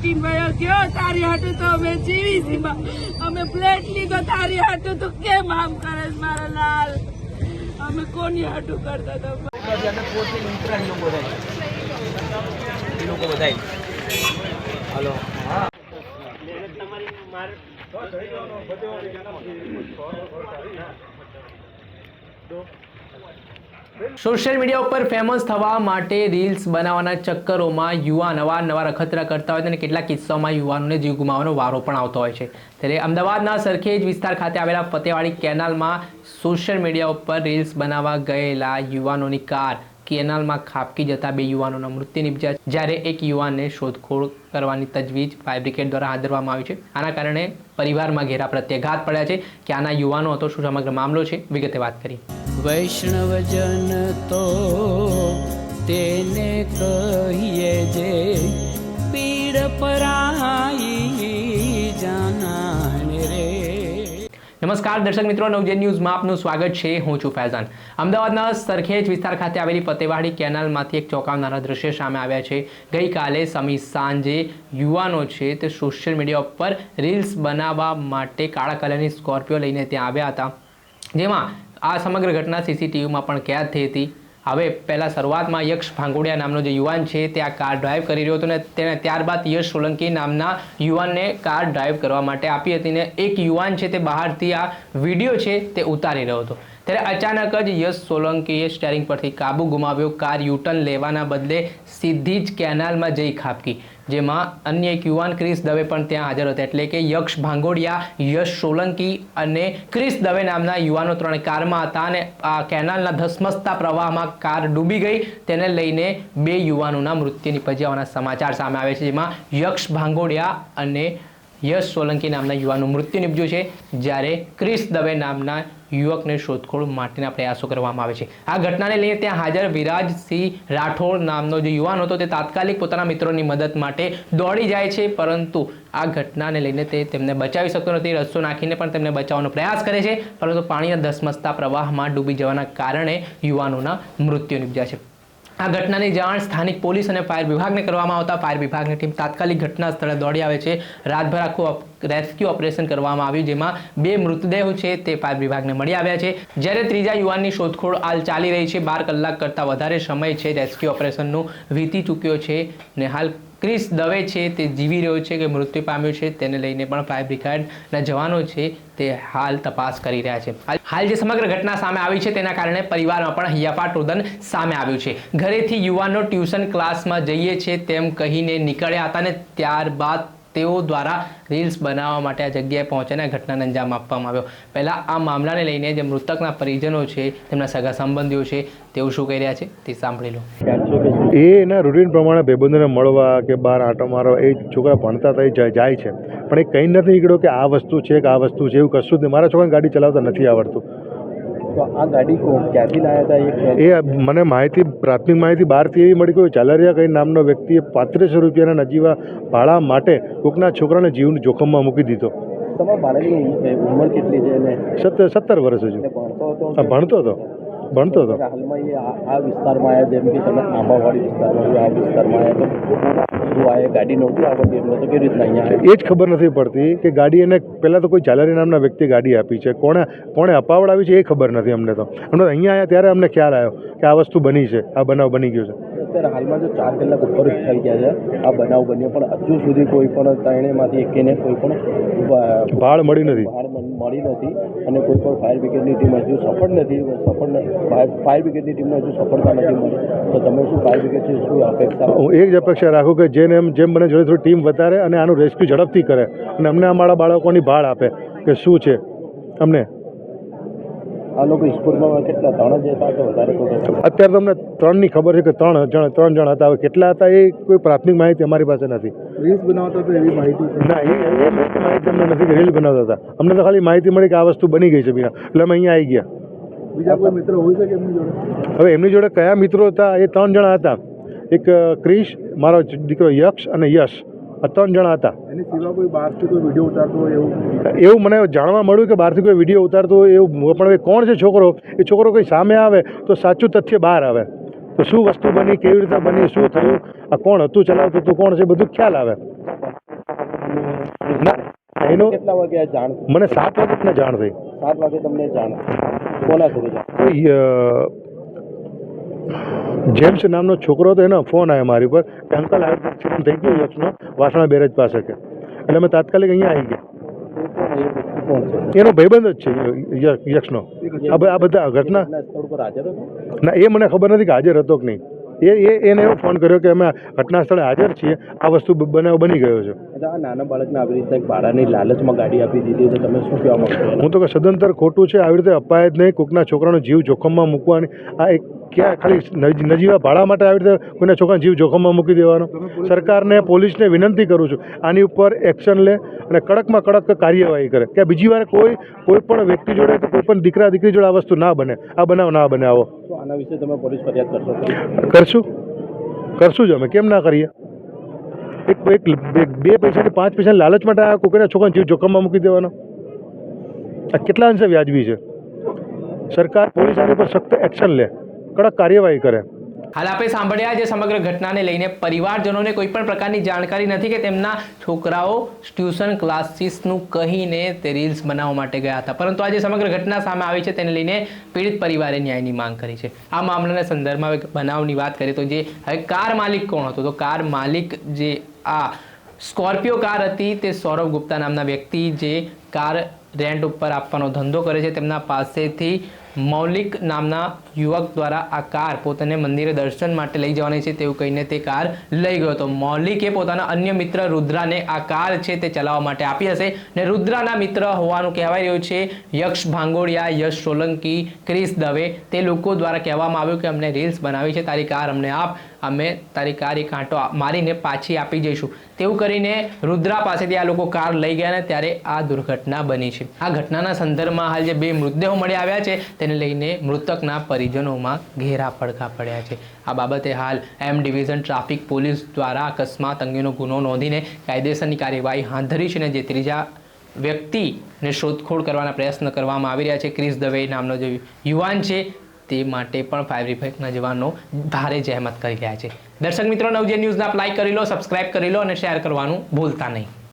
મૂકીને વયો ગયો તારી હાટું તો અમે જીવી સીમા અમે પ્લેટ લીધો તારી હાટું તો કેમ આમ કરે મારો લાલ? અમે કોની હાટું કરતા તો અમે પોતે ઉતરાણ લોકો બધાય. લોકો બધાય. હાલો. હા સોશિયલ મીડિયા ઉપર ફેમસ થવા માટે રીલ્સ બનાવવાના ચક્કરોમાં યુવાન અવારનવાર અખતરા કરતા હોય છે અને કેટલાક કિસ્સાઓમાં યુવાનોને જીવ ગુમાવવાનો વારો પણ આવતો હોય છે. ત્યારે અમદાવાદના સરખેજ વિસ્તાર ખાતે આવેલા ફતેવાડી કેનાલમાં સોશિયલ મીડિયા ઉપર રીલ્સ બનાવવા ગયેલા યુવાનોની કાર કેનાલમાં ખાબકી જતા બે યુવાનોના મૃત્યુ નિપજ્યા જ્યારે એક યુવાનને શોધખોળ કરવાની તજવીજ ફાયર બ્રિગેડ દ્વારા હાથ ધરવામાં આવી છે. આના કારણે પરિવારમાં ઘેરા પ્રત્યાઘાત પડ્યા છે કે આના યુવાનો હતો શું સમગ્ર મામલો છે? વિગતે વાત કરી વૈષ્ણવજન તો તેને કહીએ જે પીડ પરાઈ જાનાને રે. નમસ્કાર દર્શક મિત્રો નવજે ન્યૂઝમાં આપનું સ્વાગત છે. હું છું ફૈઝાન. અમદાવાદના સરખેજ વિસ્તાર ખાતે આવેલી ફતેવાડી કેનાલમાંથી એક ચોંકાવનારા દ્રશ્ય સામે આવ્યા છે. ગઈકાલે સમી સાંજે યુવાનો છે તે સોશિયલ મીડિયા ઉપર રીલ્સ બનાવવા માટે કાળા કલરની સ્કોર્પિયો લઈને ત્યાં આવ્યા હતા. જેમાં આ સમગ્ર ઘટના સીસીટીવીમાં પણ કેદ થઈ હતી. હવે પહેલાં શરૂઆતમાં યક્ષ ભાંગોડિયા નામનો જે યુવાન છે તે આ કાર ડ્રાઈવ કરી રહ્યો હતો ને તેણે ત્યારબાદ યશ સોલંકી નામના યુવાનને કાર ડ્રાઈવ કરવા માટે આપી હતી ને એક યુવાન છે તે બહારથી આ વીડિયો છે તે ઉતારી રહ્યો હતો. ત્યારે અચાનક જ યશ સોલંકીએ સ્ટેરિંગ પરથી કાબુ ગુમાવ્યો. કાર યુટર્ન લેવાના બદલે સીધી જ કેનાલમાં જઈ ખાબકી, જેમાં અન્ય એક યુવાન ક્રિસ દવે પણ ત્યાં હાજર હતા. એટલે કે યક્ષ ભાંગોડિયા, યશ સોલંકી અને ક્રિસ દવે નામના યુવાનો ત્રણ કારમાં હતા અને આ કેનાલના ધસમસતા પ્રવાહમાં કાર ડૂબી ગઈ. તેને લઈને બે યુવાનોના મૃત્યુ નિપજ્યા આવવાના સમાચાર સામે આવે છે, જેમાં યક્ષ ભાંગોડિયા અને યશ સોલંકી નામના યુવાનનું મૃત્યુ નિપજ્યું છે, જ્યારે ક્રિસ દવે નામના યુવકને શોધખોળ માટેના પ્રયાસો કરવામાં આવે છે. આ ઘટનાને લઈને ત્યાં હાજર વિરાજસિંહ રાઠોડ નામનો જે યુવાન હતો તે તાત્કાલિક પોતાના મિત્રોની મદદ માટે દોડી જાય છે, પરંતુ આ ઘટનાને લઈને તે તેમને બચાવી શકતો નથી. રસ્તો નાખીને પણ તેમને બચાવવાનો પ્રયાસ કરે છે, પરંતુ પાણીના ધસમસતા પ્રવાહમાં ડૂબી જવાના કારણે યુવાનોના મૃત્યુ નિપજ્યા છે. આ ઘટનાની જાણ સ્થાનિક પોલીસ અને ફાયર વિભાગને કરવામાં આવતા ફાયર વિભાગની ટીમ તાત્કાલિક ઘટના સ્થળે દોડી આવે છે. રાતભર આખું રેસ્ક્યુ ઓપરેશન કરવામાં આવ્યું જેમાં બે મૃતદેહ છે તે ફાયર વિભાગને મળી આવ્યા છે. જ્યારે ત્રીજા યુવાનની શોધખોળ હાલ ચાલી રહી છે. બાર કલાક કરતાં વધારે સમય છે રેસ્ક્યુ ઓપરેશનનું વીતી ચૂક્યો છે ને હાલ ક્રિસ દવે છે, તે જીવી રહ્યો છે કે મૃત્યુ પામ્યો છે, તેને લઈને પણ ફાયર બ્રિગેડના જવાનો છે, તે હાલ તપાસ કરી રહ્યા છે. હાલ- જે સમગ્ર ઘટના સામે આવી છે, તેના કારણે પરિવારમાં પણ હૈયાફાટ રુદન સામે આવ્યું છે. ઘરેથી યુવાનો ટ્યુશન ક્લાસમાં જઈએ છે, તેમ કહીને નીકળ્યા હતા ને ત્યારબાદ તેઓ દ્વારા રીલ્સ બનાવવા માટે આ જગ્યાએ પહોંચીને ઘટનાને અંજામ આપવામાં આવ્યો. પહેલાં આ મામલાને લઈને જે મૃતકના પરિજનો છે, તેમના સગા સંબંધીઓ છે, તેઓ શું કહી રહ્યા છે, તે સાંભળી લો. એ એના રૂટીન પ્રમાણે ભાઈબંધોને મળવા કે બહાર આંટો મારવા એ છોકરા ભણતા થઈ જાય છે. પણ એ કંઈ નથી નીકળ્યો કે આ વસ્તુ છે કે આ વસ્તુ છે એવું કશું જ નહીં. મારા છોકરાને ગાડી ચલાવતા નથી આવડતું. તો આ ગાડી ક્યાંથી લાવ્યા હતા? એ મને માહિતી પ્રાથમિક માહિતી બહારથી એવી મળી કે ચાલરિયા કઈ નામનો વ્યક્તિએ પાંત્રીસો રૂપિયાના નજીવા ભાડા માટે કોકના છોકરાને જીવન જોખમમાં મૂકી દીધો. તમારા બાળકની ઉંમર કેટલી છે સત્તર વર્ષ હજુ. ભણતો હતો ભણતો હતો. ભણતો હતો. હાલમાં એ આ વિસ્તારમાં આવ્યા જેમ કે તમે આંબાવાડી વિસ્તારમાં આ વિસ્તારમાં આવ્યા ગાડી નહોતી આવડતી એમને તો કેવી રીતના અહીંયા એ જ ખબર નથી પડતી કે ગાડી એને પહેલાં તો કોઈ ચાલારી નામના વ્યક્તિ ગાડી આપી છે. કોણે કોણે અપાવડાવી છે એ ખબર નથી અમને તો. અમને અહીંયા આવ્યા ત્યારે અમને ખ્યાલ આવ્યો કે આ વસ્તુ બની છે આ બનાવ બની ગયો છે. અત્યારે હાલમાં જો ચાર કલાક ઉપર થઈ ગયા છે. આ બનાવ બન્યો પણ હજુ સુધી કોઈ પણ ત્રણેયમાંથી એકેને કોઈ પણ ભાળ મળી નથી. ભાળ મળી નથી અને કોઈ પણ ફાયર બ્રિગેડની ટીમ હજુ સફળ નથી સફળ ફાયર ફાયર બ્રિગેડની ટીમને હજુ સફળતા નથી મળી. તો તમે શું ફાયર બ્રિગેડથી શું અપેક્ષા હું એક જ અપેક્ષા રાખું કે જેને એમ જેમ બને જોડે થોડી ટીમ વધારે અને આનું રેસ્ક્યુ ઝડપથી કરે અને અમને અમારા બાળકોની ભાળ આપે કે શું છે? અમને? આ લોકો સ્કૂલમાં કેટલા ત્રણ જ હતા કે વધારે અત્યારે તમને ત્રણની ખબર છે કે ત્રણ જણ ત્રણ જણ હતા. હવે કેટલા હતા એ કોઈ પ્રાથમિક માહિતી અમારી પાસે નથી. રીલ્સ બનાવતા તો એવી માહિતી? ના એ માહિતી અમને નથી કે રીલ બનાવતા હતા. અમને તો ખાલી માહિતી મળી કે આ વસ્તુ બની ગઈ છે બીના એટલે અમે અહીંયા આવી ગયા. બીજા કોઈ મિત્ર છે કે એમની જોડે? હવે એમની જોડે કયા મિત્રો હતા એ ત્રણ જણા હતા. એક ક્રિશ મારો દીકરો યક્ષ અને યશ. ત્રણ જણા હતા. એની સિવાય કોઈ બહારથી કોઈ વીડિયો ઉતારતો હોય એવું? એવું મને જાણવા મળ્યું કે બહારથી કોઈ વીડિયો ઉતારતો હોય એવું પણ એ કોણ છે છોકરો? એ છોકરો કોઈ સામે આવે તો સાચું તથ્ય બહાર આવે. તો શું વસ્તુ બની કેવી રીતે બની શું થયું? આ કોણ હતું ચલાવતું હતું કોણ છે બધું ખ્યાલ આવે. ના એનો કેટલા વાગે જાણ? મને સાત વાગે જાણ થઈ. સાત વાગે તમને જાણ. કોના અ, જેમ્સ નામનો છોકરો હતો, એનો ફોન આવ્યો મારી પર કે, અંકલ આવી એક્સિડન્ટ થઈ ગયું યક્ષનો વાસણા બેરેજ પાસે કે એટલે અમે તાત્કાલિક અહીંયા આવી ગયા. એનો ભાઈબંધ જ છે યક્ષનો. આ બધા ઘટના ના, એ મને ખબર નથી કે હાજર હતો કે નહીં. એ એને એવો ફોન કર્યો કે અમે ઘટના સ્થળે હાજર છીએ, આ વસ્તુ બનાવ બની ગયો છે. આ નાના બાળકને આવી રીતે ભાડાની લાલચમાં ગાડી આપી દીધી તો તમે શું કહેવા માંગો હું તો કે સદંતર ખોટું છે આવી રીતે અપાય જ નહીં કોકના છોકરાનો જીવ જોખમમાં મૂકવાની. આ એક ક્યાં ખાલી નજ- નજીવા ભાડા માટે આવી રીતે કોઈના છોકરાનો જીવ જોખમમાં મૂકી દેવાનો? સરકારને પોલીસને વિનંતી કરું છું આની ઉપર એક્શન લે અને કડકમાં કડક કાર્યવાહી કરે. કે બીજી વાર કોઈ કોઈ પણ વ્યક્તિ જોડે કે કોઈ પણ દીકરા દીકરી જોડે આ વસ્તુ ના બને આ બનાવ ના બને આવો. આના વિશે તમે પોલીસ ફરિયાદ કરશો? કરશું. કરશું જ અમે કેમ ના કરીએ? એક એક બે- પૈસાની પાંચ પૈસાની લાલચ માટે આ કોઈના છોકરાને જીવ જોખમમાં મૂકી દેવાનો? આ કેટલા અંશે વ્યાજબી છે? સરકાર પોલીસ આની પર સખ્ત એક્શન લે. કડક કાર્યવાહી કરે. હાલ આપણે સાંભળ્યા જે સમગ્ર ઘટનાને લઈને. પરિવારજનોને કોઈ પણ પ્રકારની જાણકારી નથી કે તેમના છોકરાઓ ટ્યુશન ક્લાસીસનું કહીને તે રીલ્સ બનાવવા માટે ગયા હતા. પરંતુ આજે સમગ્ર ઘટના સામે આવી છે. તેને લઈને પીડિત પરિવારે ન્યાયની માંગ કરી છે. આ મામલાના સંદર્ભમાં બનાવની વાત કરીએ તો જે હવે કાર માલિક કોણ હતો? તો કાર માલિક જે આ સ્કોર્પિયો કાર હતી તે સૌરભ ગુપ્તા નામના વ્યક્તિ જે કાર રેન્ટ ઉપર આપવાનો ધંધો કરે છે તેમના પાસેથી મૌલિક નામના યુવક દ્વારા આ કાર પોતાને મંદિરે દર્શન માટે લઈ જવાની છે તેવું કહીને તે કાર લઈ ગયો હતો. મૌલિકે પોતાના અન્ય મિત્ર રુદ્રાને આ કાર છે તે ચલાવવા માટે આપી હશે ને રુદ્રાના મિત્ર હોવાનું કહેવાય રહ્યું છે. યક્ષ ભાંગોડિયા યશ સોલંકી, ક્રિસ દવે તે લોકો દ્વારા કહેવામાં આવ્યું કે અમને રીલ્સ બનાવી છે, તારી કાર અમને આપ, અમે તારી કાર એ કાંટો મારીને પાછી આપી જઈશું. તેવું કરીને રુદ્રા પાસેથી આ લોકો કાર લઈ ગયા ને ત્યારે આ દુર્ઘટના બની છે. આ ઘટનાના સંદર્ભમાં હાલ જે બે મૃતદેહો મળી આવ્યા છે તેને લઈને મૃતકના પરિજનોમાં ઘેરા પડઘા પડ્યા છે. આ બાબતે હાલ એમ ડિવિઝન ટ્રાફિક પોલીસ દ્વારા અકસ્માત અંગેનો ગુનો નોંધીને કાયદેસરની કાર્યવાહી હાથ ધરી છે ને જે ત્રીજા વ્યક્તિને શોધખોળ કરવાના પ્રયત્ન કરવામાં આવી રહ્યા છે. ક્રિસ દવે નામનો જે યુવાન છે તે માટે પણ ફાયર વિભાગના જવાનો ભારે જહેમત કરી રહ્યા છે. દર્શક મિત્રો, નવજે ન્યૂઝને આપ લાઈક કરી લો સબસ્ક્રાઇબ કરી લો અને શેર કરવાનું ભૂલતા નહીં.